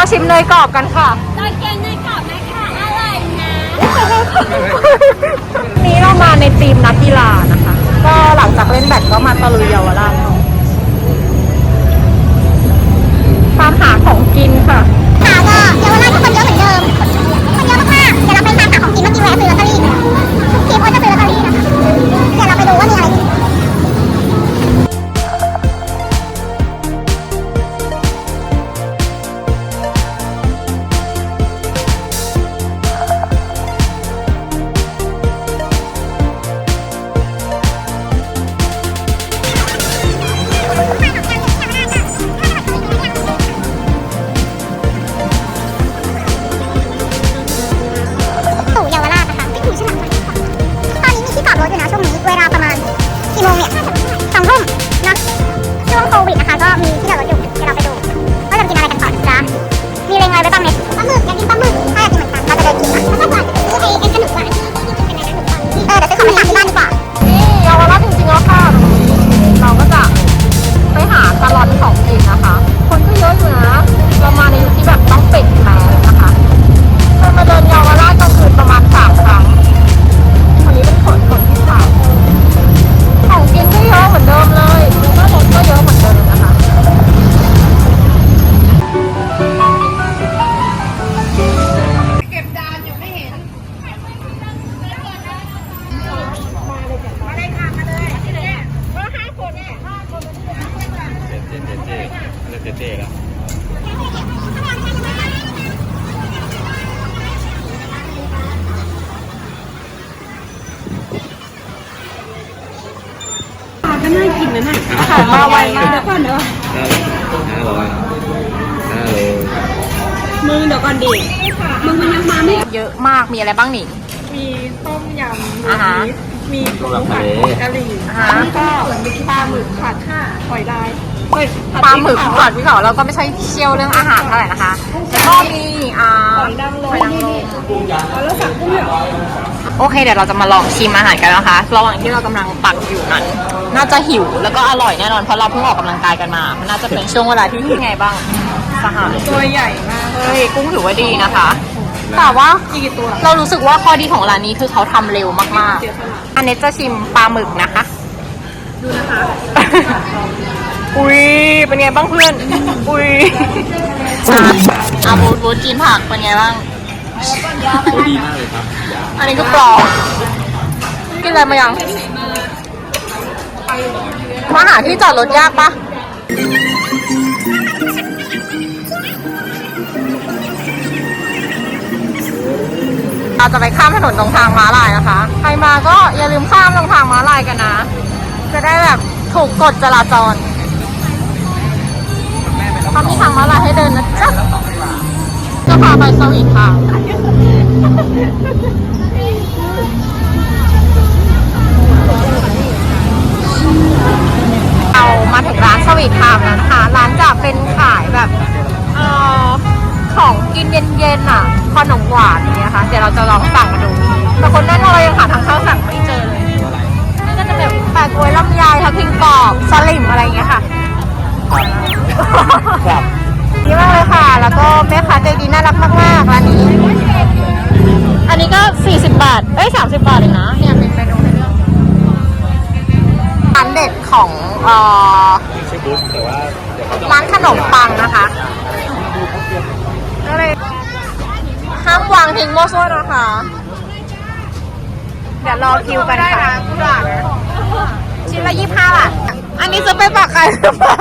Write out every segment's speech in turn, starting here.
เราชิมเนยกรอบกันค่ะเราเกงในกรอบนะคะอร่อยนะนี้เรามาในทีมนักกีฬานะคะ ก็หลังจากเล่นแบดก็มาตะลุยเยาวราช เรียกเจ๊เจ๊แล้วอาหารมาไวมากห้าห้าร้อยห้าร้อยมึงเดี๋ยวก่อนดิมึงมันยังมาไม่เยอะมากมีอะไรบ้างหนิมีต้มยำอ่าฮะ มีตัวแบบทะเลกะหรี่อ่าฮะแล้วก็ปลาหมึกผัดค่ะหอยลายเฮ้ยผัด ปลาหมึกพริผัเผดพี่เขาเราก็ไม่ใช่เชี่ยวเรื่องอาหารเท่าไหร่นะคะแล้วก็มีอ่าหอยนางรมหอยนางรมเอาแล้วสั่งกุ้งเหรอโอเคเดี๋ยวเราจะมาลองชิมอาหารกันนะคะ ระหว่างที่เรากำลังตักอยู่นั้น น่าจะหิวแล้วก็อร่อยแน่นอนเพราะเราเพิ่งออกกำลังกายกันมามันน่าจะเป็นช่วงเวลาที่ไงบ้างสหายตัวใหญ่มากเฮ้ยกุ้งถือว่าดีนะคะแต่ว่ากี่ตัวเรารู้สึกว่าข้อดีของร้านนี้คือเขาทำเร็วมากเสียสละๆอันนี้จะชิมปลาหมึกนะคะ ดูนะคะ อุ้ยเป็นไงบ้างเพื่อน อุ้ยอาบูดบูดกินผักเป็นไงบ้างโอ้ดีมากเลยครับ อันนี้ก็ปลอกกินอะไรมายังมาหาที่จอดรถยากปะเราจะไปข้ามถนนตรงทางม้าลายนะคะ ใครมาก็อย่าลืมข้ามตรงทางม้าลายกันนะ จะได้แบบถูกกฎจราจร เขามีทางมาลายให้เดินนะจ๊ะจะพาไปสวีททางเอามาถึงร้านสวีทไทม์แล้วนะคะ ร้านจะเป็นขายแบบเออของกินเย็นๆอะ ขนมหวานอย่างเงี้ยค่ะ เดี๋ยวเราจะลองสั่งมาดู แต่คนแน่นเรายังหาทางเข้าสั่งไม่เจอเลย นี่ก็จะแบบแปะกล้วยลำไยทับทิมกรอบสลิมอะไรอย่างเงี้ยค่ะ ครับดีมากเลยค่ะ แล้วก็แม่ค้าใจดีน่ารักมากๆร้านนี้ อันนี้ก็ 40 บาท เอ้ย 30 บาทเองนะเนี่ยเป็นเมนูให้เลือกร้านเด็ดของเอ่อชื่อบุ๊กแต่ว่าเดี๋ยวเขาจะร้านขนมปังนะคะก็เลยห้ามวางทิ้งโม่ซั่วนะคะ เดี๋ยวรอคิวกันค่ะชิ้นละยี่ห้าบาท อันนี้จะไปปากใครหรือเปล่า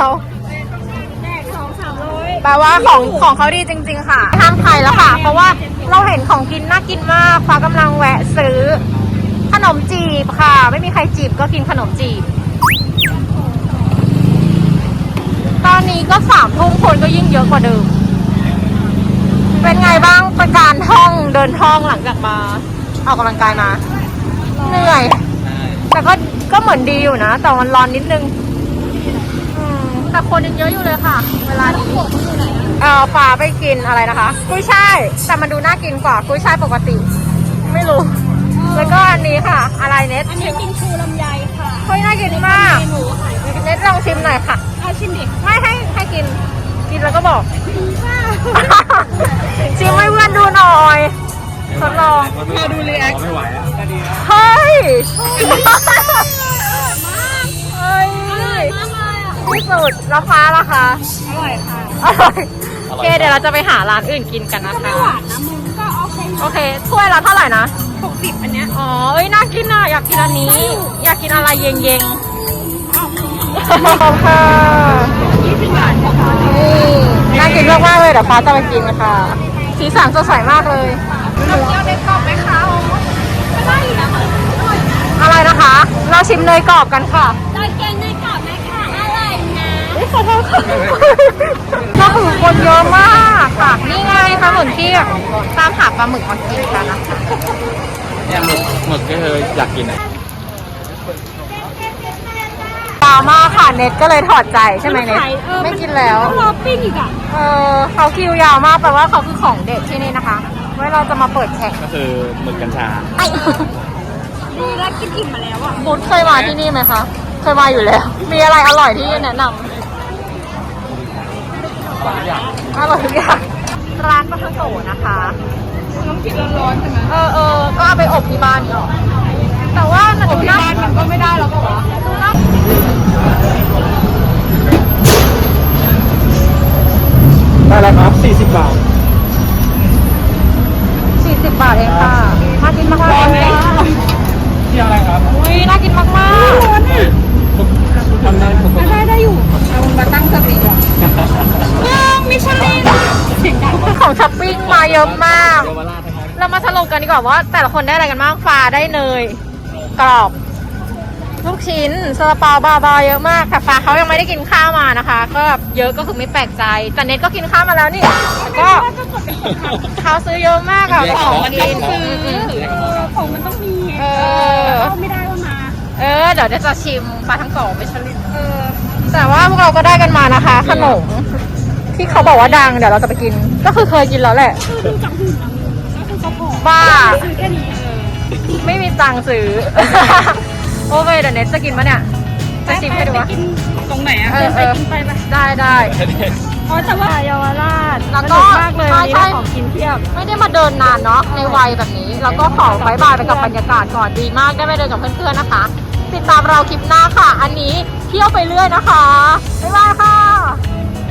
แปลว่าของของเขาดีจริง ๆ ค่ะห้ามใครแล้วค่ะ เพราะว่าเราเห็นของกินน่ากินมากฟ้ากำลังแวะซื้อ ขนมจีบค่ะ ไม่มีใครจีบก็กินขนมจีบ ตอนนี้ก็สามทุ่มคนก็ยิ่งเยอะกว่าเดิม เป็นไงบ้างเป็นการท่องเดินท่องหลังจากมาออกกำลังกายมาเหนื่อย แต่ก็ก็เหมือนดีอยู่นะ แต่มันร้อนนิดนึง แต่คนยังเยอะอยู่เลยค่ะ เวลานี้เออฟ้าไปกินอะไรนะคะ กุ้ยช่ายแต่มันดูน่ากินกว่ากุ้ยช่ายปกติ ไม่รู้ แล้วก็อันนี้ค่ะ อะไรเน็ตอันนี้กินชูลำไยค่ะเฮ้ยน่ากินมากเมนูขายเน็ตลองชิมหน่อยค่ะเอาชิมดิไม่ให้ให้กิน กินแล้วก็บอกชิมให้เพื่อนดูหน่อยทดลองมาดูรีแอคไม่ไหวอะก็ดีนะเฮ้ย ที่สุดราคาราคาอร่อยค่ะอร่อยโอเคเดี๋ยวเราจะไปหาร้านอื่นกินกันนะคะ หวานนะมึงก็โอเคโอเคถ้วยละเท่าไหร่นะ หกสิบอันเนี้ยอ๋อ เอ้ย น่ากินอะ อยากกินอันนี้ อยากกินอะไรเย็นเย็นขอบค่ะยี่สิบบาทนะคะนี่น่ากินมากๆเลย เดี๋ยวฟ้าจะไปกินค่ะสีสันสดใสมากเลย น้ำเจียวในกรอบไหมคะไม่ได้นะอะไรนะคะ เราชิมเนยกรอบกันค่ะ ขอโทษค่ะก็คือคนเยอะมากค่ะ นี่ไงปลาหมึกที่ตามหาปลาหมึกมากินกันนะคะเนี่ยหมึกหมึกก็คืออยากกินอะดราม่าค่ะเน็ตก็เลยถอดใจใช่ไหมเน็ตไม่กินแล้วต้องรอปิ้งอีกอะเออเขาคิวยาวมากแปลว่าเขาคือของเด็ดที่นี่นะคะไว้เราจะมาเปิดแข่งก็คือหมึกกัญชาดูแล้วกินอิ่มมาแล้วอะบุญเคยมาที่นี่ไหมคะเคยมาอยู่แล้ว มีอะไรอร่อยที่แนะนำ สามอย่างอร่อยทุกอย่าง ร้านปลาทังโกนะคะต้องกินร้อนๆใช่ไหมเออเออก็เอาไปอบที่บ้านเนาะแต่ว่ามันดูน่าบ้านมันก็ไม่ได้แล้วก็วะดูน่าได้แล้วครับ 40 บาทสี่สิบบาทเองค่ะน่ากินมากๆเลยที่อะไรครับ อุ้ยน่ากินมากร้อนอะทำได้ปกติได้ได้อยู่ เอามาตั้งสติก่อนเออไม่ใช่เสียงดังๆของช้อปปิ้งมาเยอะมาก เยาวราชทั้งนั้นเรามาสรุปกันดีกว่าว่า แต่ละคนได้อะไรกันบ้างฟ้าได้เนยกรอบ ลูกชิ้นซาลาเปาบาบาเยอะมากแต่ฟ้าเขายังไม่ได้กินข้าวมานะคะ ก็แบบเยอะก็คือไม่แปลกใจ แต่เน็ตก็กินข้าวมาแล้วนี่ก็เขาซื้อเยอะมากอะของมากินอืมอืมเออของมันต้องมี เออ เข้าไม่ได้ว่ามา เออ เดี๋ยวเดี๋ยวจะชิมปลาทั้งสองไปชลิดเออ แต่ว่าพวกเราก็ได้กันมานะคะ ขนมที่เขาบอกว่าดังเดี๋ยวเราจะไปกิน ก็คือเคยกินแล้วแหละคือดูจากหุ่นนะก็คือเขาผอมบ้าซื้อแค่นี้เออไม่มีตังค์ซื้อ โอเคเดี๋ยวเน็ตจะกินปะเนี่ยจะชิมให้ดูไปวะกินตรงไหนอะเออเดินไปกินไปไหมได้ได้อ๋อแต่ว่าเยาวราชแล้วสก็นุกมากเลยใช่วันนี้ใช่ได้ของกินเพียบ ไม่ได้มาเดินนานเนาะในวัยแบบนี้ แล้วก็ขอบายบายไปกับบรรยากาศก่อนดีมากได้ไปเดินกับเพื่อนๆนะคะ ติดตามเราคลิปหน้าค่ะ อันนี้เที่ยวไปเรื่อยนะคะ บ๊ายบายค่ะ